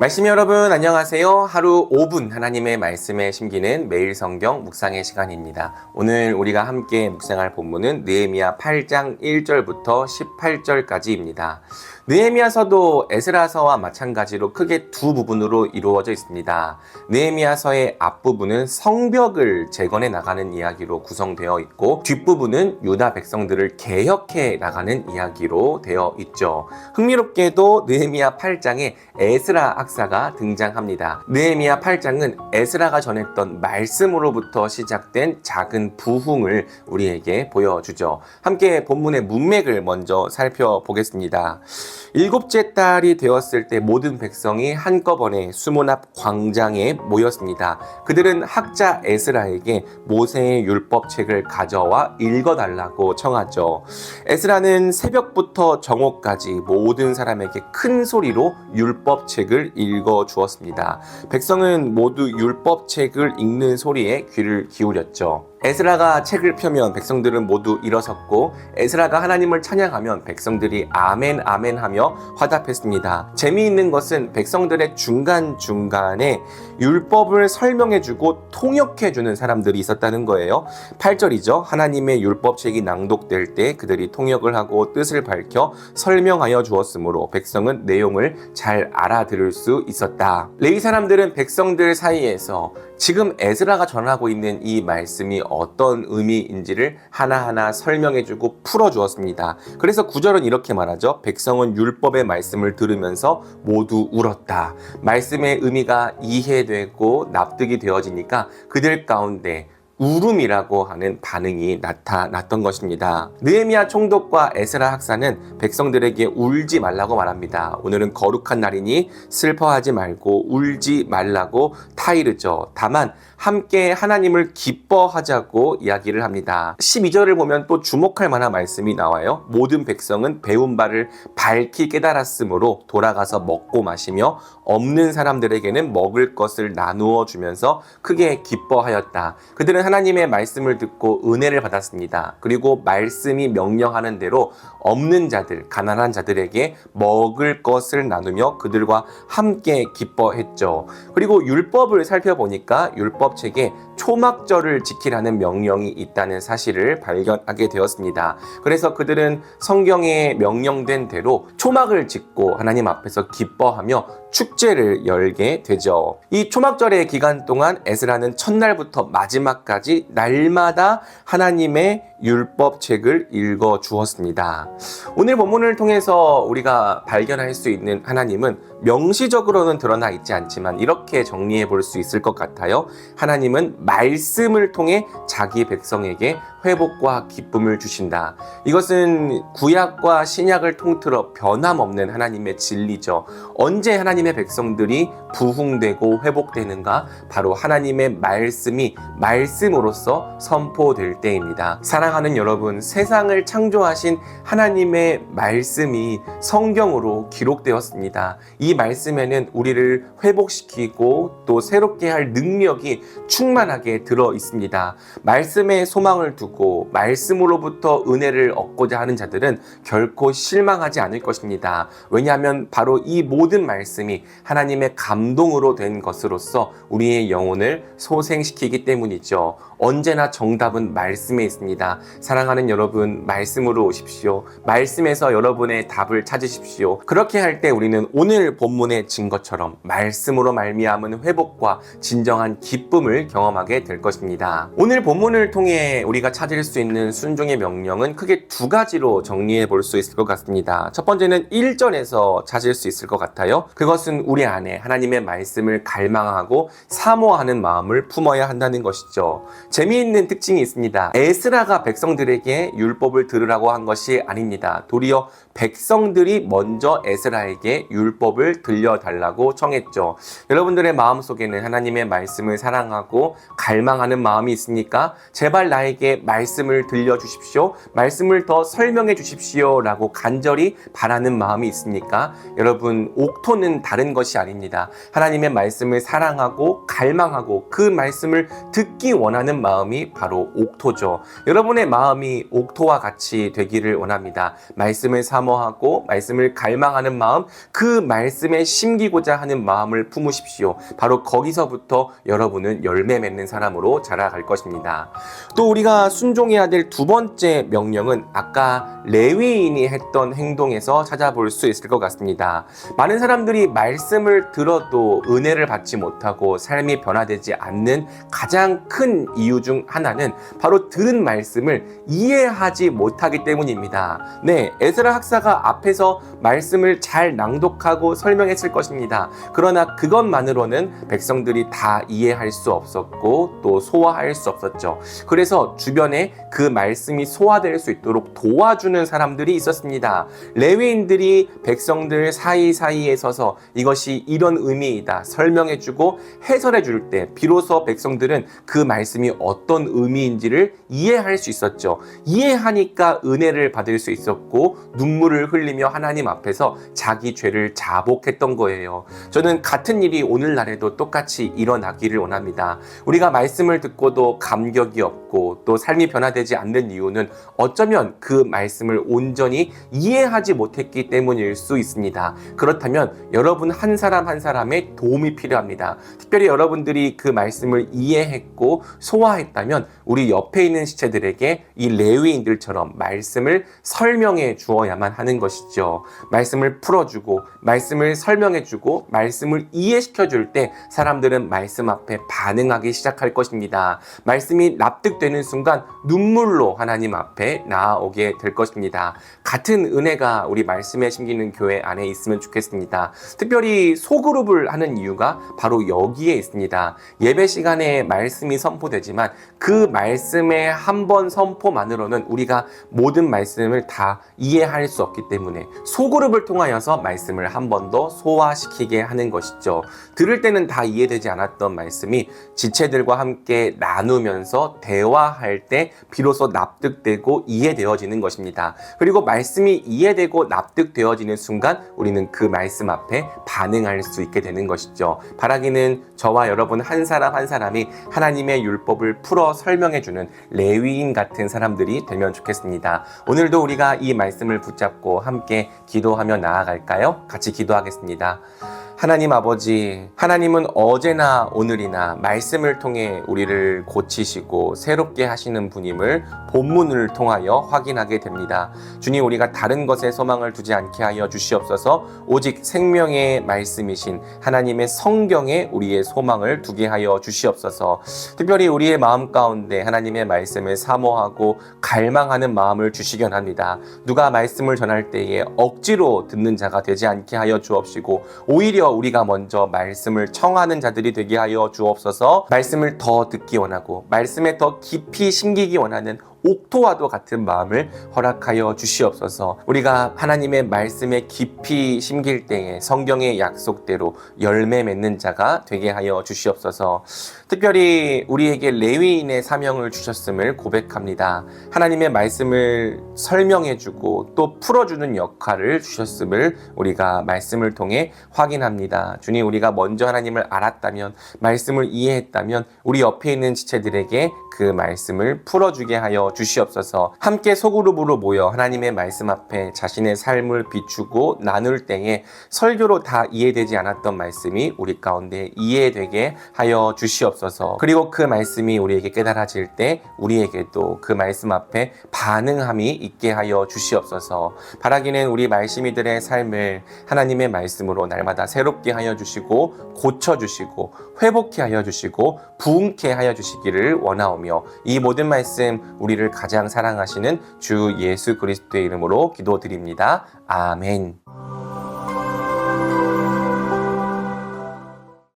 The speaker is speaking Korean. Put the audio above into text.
말씀 여러분 안녕하세요. 하루 5분 하나님의 말씀에 심기는 매일 성경 묵상의 시간입니다. 오늘 우리가 함께 묵상할 본문은 느헤미야 8장 1절부터 18절까지입니다. 느헤미야서도 에스라서와 마찬가지로 크게 두 부분으로 이루어져 있습니다. 느헤미야서의 앞부분은 성벽을 재건해 나가는 이야기로 구성되어 있고 뒷부분은 유다 백성들을 개혁해 나가는 이야기로 되어 있죠. 흥미롭게도 느헤미야 8장에 에스라 학사가 등장합니다. 느헤미야 8장은 에스라가 전했던 말씀으로부터 시작된 작은 부흥을 우리에게 보여주죠. 함께 본문의 문맥을 먼저 살펴보겠습니다. 일곱째 달이 되었을 때 모든 백성이 한꺼번에 수문 앞 광장에 모였습니다. 그들은 학자 에스라에게 모세의 율법책을 가져와 읽어달라고 청하죠. 에스라는 새벽부터 정오까지 모든 사람에게 큰 소리로 율법책을 읽어 주었습니다. 백성은 모두 율법책을 읽는 소리에 귀를 기울였죠. 에스라가 책을 펴면 백성들은 모두 일어섰고 에스라가 하나님을 찬양하면 백성들이 아멘 아멘 하며 화답했습니다. 재미있는 것은 백성들의 중간중간에 율법을 설명해 주고 통역해 주는 사람들이 있었다는 거예요. 8절이죠. 하나님의 율법책이 낭독될 때 그들이 통역을 하고 뜻을 밝혀 설명하여 주었으므로 백성은 내용을 잘 알아들을 수 있었다. 레위 사람들은 백성들 사이에서 지금 에스라가 전하고 있는 이 말씀이 어떤 의미인지를 하나하나 설명해주고 풀어주었습니다. 그래서 구절은 이렇게 말하죠. 백성은 율법의 말씀을 들으면서 모두 울었다. 말씀의 의미가 이해되고 납득이 되어지니까 그들 가운데 울음이라고 하는 반응이 나타났던 것입니다. 느헤미야 총독과 에스라 학사는 백성들에게 울지 말라고 말합니다. 오늘은 거룩한 날이니 슬퍼하지 말고 울지 말라고 타이르죠. 다만 함께 하나님을 기뻐하자고 이야기를 합니다. 12절을 보면 또 주목할 만한 말씀이 나와요. 모든 백성은 배운 바를 밝히 깨달았으므로 돌아가서 먹고 마시며 없는 사람들에게는 먹을 것을 나누어 주면서 크게 기뻐하였다. 그들은 하나님의 말씀을 듣고 은혜를 받았습니다. 그리고 말씀이 명령하는 대로 없는 자들, 가난한 자들에게 먹을 것을 나누며 그들과 함께 기뻐했죠. 그리고 율법 을 살펴보니까 율법책에 초막절을 지키라는 명령이 있다는 사실을 발견하게 되었습니다. 그래서 그들은 성경에 명령된 대로 초막을 짓고 하나님 앞에서 기뻐하며 축제를 열게 되죠. 이 초막절의 기간 동안 에스라는 첫날부터 마지막까지 날마다 하나님의 율법책을 읽어 주었습니다. 오늘 본문을 통해서 우리가 발견할 수 있는 하나님은 명시적으로는 드러나 있지 않지만 이렇게 정리해 볼 수 있을 것 같아요. 하나님은 말씀을 통해 자기 백성에게 회복과 기쁨을 주신다. 이것은 구약과 신약을 통틀어 변함없는 하나님의 진리죠. 언제 하나님의 백성들이 부흥되고 회복되는가? 바로 하나님의 말씀이 말씀으로서 선포될 때입니다. 사랑하는 여러분, 세상을 창조하신 하나님의 말씀이 성경으로 기록되었습니다. 이 말씀에는 우리를 회복시키고 또 새롭게 할 능력이 충만하게 들어 있습니다. 말씀에 소망을 두고 말씀으로부터 은혜를 얻고자 하는 자들은 결코 실망하지 않을 것입니다. 왜냐하면 바로 이 모든 말씀이 하나님의 감동으로 된 것으로서 우리의 영혼을 소생시키기 때문이죠. 언제나 정답은 말씀에 있습니다. 사랑하는 여러분, 말씀으로 오십시오. 말씀에서 여러분의 답을 찾으십시오. 그렇게 할 때 우리는 오늘 본문의 증거처럼 말씀으로 말미암은 회복과 진정한 기쁨을 경험하게 될 것입니다. 오늘 본문을 통해 우리가 찾을 수 있는 순종의 명령은 크게 두 가지로 정리해 볼 수 있을 것 같습니다. 첫 번째는 1절에서 찾을 수 있을 것 같아요. 그것은 우리 안에 하나님의 말씀을 갈망하고 사모하는 마음을 품어야 한다는 것이죠. 재미있는 특징이 있습니다. 에스라가 백성들에게 율법을 들으라고 한 것이 아닙니다. 도리어 백성들이 먼저 에스라에게 율법을 들려달라고 청했죠. 여러분들의 마음 속에는 하나님의 말씀을 사랑하고 갈망하는 마음이 있으니까 제발 나에게 말씀을 들려주십시오. 말씀을 더 설명해 주십시오. 라고 간절히 바라는 마음이 있습니까? 여러분, 옥토는 다른 것이 아닙니다. 하나님의 말씀을 사랑하고 갈망하고 그 말씀을 듣기 원하는 마음이 바로 옥토죠. 여러분의 마음이 옥토와 같이 되기를 원합니다. 말씀을 사모하고 말씀을 갈망하는 마음, 그 말씀에 심기고자 하는 마음을 품으십시오. 바로 거기서부터 여러분은 열매 맺는 사람으로 자라갈 것입니다. 또 우리가 순종해야 될 두 번째 명령은 아까 레위인이 했던 행동에서 찾아볼 수 있을 것 같습니다. 많은 사람들이 말씀을 들어도 은혜를 받지 못하고 삶이 변화되지 않는 가장 큰 이유 중 하나는 바로 들은 말씀을 이해하지 못하기 때문입니다. 네, 에스라 학사가 앞에서 말씀을 잘 낭독하고 설명했을 것입니다. 그러나 그것만으로는 백성들이 다 이해할 수 없었고 또 소화할 수 없었죠. 그래서 주변 에 그 말씀이 소화될 수 있도록 도와주는 사람들이 있었습니다. 레위인들이 백성들 사이사이에 서서 이것이 이런 의미이다 설명해주고 해설해줄 때 비로소 백성들은 그 말씀이 어떤 의미인지를 이해할 수 있었죠. 이해하니까 은혜를 받을 수 있었고 눈물을 흘리며 하나님 앞에서 자기 죄를 자복했던 거예요. 저는 같은 일이 오늘날에도 똑같이 일어나기를 원합니다. 우리가 말씀을 듣고도 감격이 없고 또 삶이 변화되지 않는 이유는 어쩌면 그 말씀을 온전히 이해하지 못했기 때문일 수 있습니다. 그렇다면 여러분 한 사람 한 사람의 도움이 필요합니다. 특별히 여러분들이 그 말씀을 이해했고 소화했다면 우리 옆에 있는 시체들에게 이 레위인들처럼 말씀을 설명해 주어야만 하는 것이죠. 말씀을 풀어주고 말씀을 설명해 주고 말씀을 이해시켜 줄 때 사람들은 말씀 앞에 반응하기 시작할 것입니다. 말씀이 납득 되는 순간 눈물로 하나님 앞에 나아오게 될 것입니다. 같은 은혜가 우리 말씀에 심기는 교회 안에 있으면 좋겠습니다. 특별히 소그룹을 하는 이유가 바로 여기에 있습니다. 예배 시간에 말씀이 선포되지만 그 말씀의 한 번 선포만으로는 우리가 모든 말씀을 다 이해할 수 없기 때문에 소그룹을 통하여서 말씀을 한 번 더 소화시키게 하는 것이죠. 들을 때는 다 이해되지 않았던 말씀이 지체들과 함께 나누면서 대화 할 때 비로소 납득되고 이해되어지는 것입니다. 그리고 말씀이 이해되고 납득되어지는 순간 우리는 그 말씀 앞에 반응할 수 있게 되는 것이죠. 바라기는 저와 여러분 한 사람 한 사람이 하나님의 율법을 풀어 설명해 주는 레위인 같은 사람들이 되면 좋겠습니다. 오늘도 우리가 이 말씀을 붙잡고 함께 기도하며 나아갈까요? 같이 기도하겠습니다. 하나님 아버지, 하나님은 어제나 오늘이나 말씀을 통해 우리를 고치시고 새롭게 하시는 분임을 본문을 통하여 확인하게 됩니다. 주님, 우리가 다른 것에 소망을 두지 않게 하여 주시옵소서 오직 생명의 말씀이신 하나님의 성경에 우리의 소망을 두게 하여 주시옵소서 특별히 우리의 마음 가운데 하나님의 말씀을 사모하고 갈망하는 마음을 주시견 합니다. 누가 말씀을 전할 때에 억지로 듣는 자가 되지 않게 하여 주옵시고 오히려 우리가 먼저 말씀을 청하는 자들이 되게 하여 주옵소서. 말씀을 더 듣기 원하고 말씀에 더 깊이 심기기 원하는 옥토와도 같은 마음을 허락하여 주시옵소서. 우리가 하나님의 말씀에 깊이 심길 때에 성경의 약속대로 열매 맺는 자가 되게 하여 주시옵소서. 특별히 우리에게 레위인의 사명을 주셨음을 고백합니다. 하나님의 말씀을 설명해주고 또 풀어주는 역할을 주셨음을 우리가 말씀을 통해 확인합니다. 주님, 우리가 먼저 하나님을 알았다면, 말씀을 이해했다면, 우리 옆에 있는 지체들에게 그 말씀을 풀어주게 하여 주시옵소서. 함께 소그룹으로 모여 하나님의 말씀 앞에 자신의 삶을 비추고 나눌 때에 설교로 다 이해되지 않았던 말씀이 우리 가운데 이해되게 하여 주시옵소서. 그리고 그 말씀이 우리에게 깨달아질 때 우리에게도 그 말씀 앞에 반응함이 있게 하여 주시옵소서. 바라기는 우리 말씀이들의 삶을 하나님의 말씀으로 날마다 새롭게 하여 주시고 고쳐 주시고 회복케 하여 주시고 부흥케 하여 주시기를 원하오며 이 모든 말씀 우리를 가장 사랑하시는 주 예수 그리스도의 이름으로 기도드립니다. 아멘.